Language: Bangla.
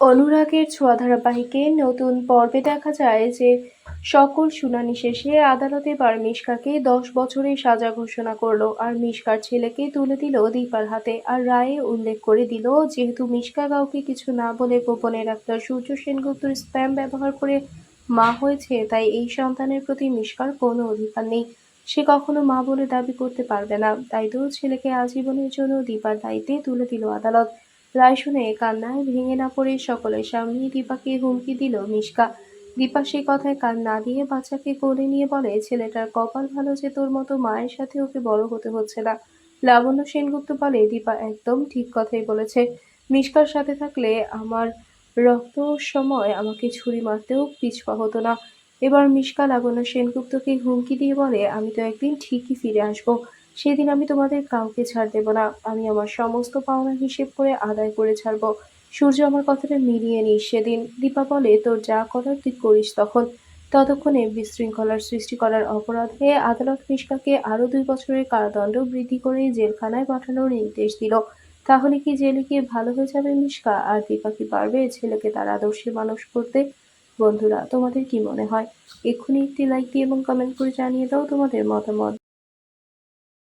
অনুরাগের ছোঁয়া ধারাবাহিকে নতুন পর্বে দেখা যায় যে সকল শুনানি শেষে আদালত এবার মিশকাকে দশ বছরের সাজা ঘোষণা করল, আর মিশকার ছেলেকে তুলে দিল দীপার হাতে, আর রায়ে উল্লেখ করে দিল, যেহেতু মিশকা কাউকে কিছু না বলে গোপনে ডাক্তার সূর্য সেনগুপ্তর স্প্যাম ব্যবহার করে মা হয়েছে, তাই এই সন্তানের প্রতি মিশকার কোনো অধিকার নেই। সে কখনো মা বলে দাবি করতে পারবে না। তাই তো ছেলেকে আজীবনের জন্য দীপার দায়িত্বে তুলে দিল আদালত। রায় শুনে কান্নায় ভেঙে না পড়ে সকলের সামনে দীপাকে হুমকি দিল মিশকা। দীপা সে কথায় কান না দিয়ে বাচ্চাকে কোলে নিয়ে বলে, ছেলেটার কপাল ভালো যে তোর মতো মায়ের সাথে ওকে বড় হতে হচ্ছে না। লাবণ্য সেনগুপ্ত বলে, দীপা একদম ঠিক কথাই বলেছে। মিশকার সাথে থাকলে আমার রক্ত সময় আমাকে ছুরি মারতেও পিছপা হতো না। এবার মিশকা লাবণ্য সেনগুপ্তকে হুমকি দিয়ে বলে, আমি তো একদিন ঠিকই ফিরে আসব। সেদিন আমি তোমাদের কাউকে ছাড় দেব না। আমি আমার সমস্ত পাওনা হিসেব করে আদায় করে ছাড়বো। সূর্য আমার কথাটা মিলিয়ে নিস সেদিন। দীপা বলে, তোর যা করার তুই করিস তখন। ততক্ষণে বিশৃঙ্খলার সৃষ্টি করার অপরাধে আদালত মিশকাকে আরও দুই বছরের কারাদণ্ড বৃদ্ধি করে জেলখানায় পাঠানোর নির্দেশ দিল। তাহলে কি জেলে গিয়ে ভালো হয়ে যাবে মিশকা? আর দীপা কি পারবে ছেলেকে তার আদর্শে মানুষ করতে? বন্ধুরা, তোমাদের কি মনে হয়? এক্ষুনি একটি লাইক দিয়ে এবং কমেন্ট করে জানিয়ে দাও তোমাদের মতামত।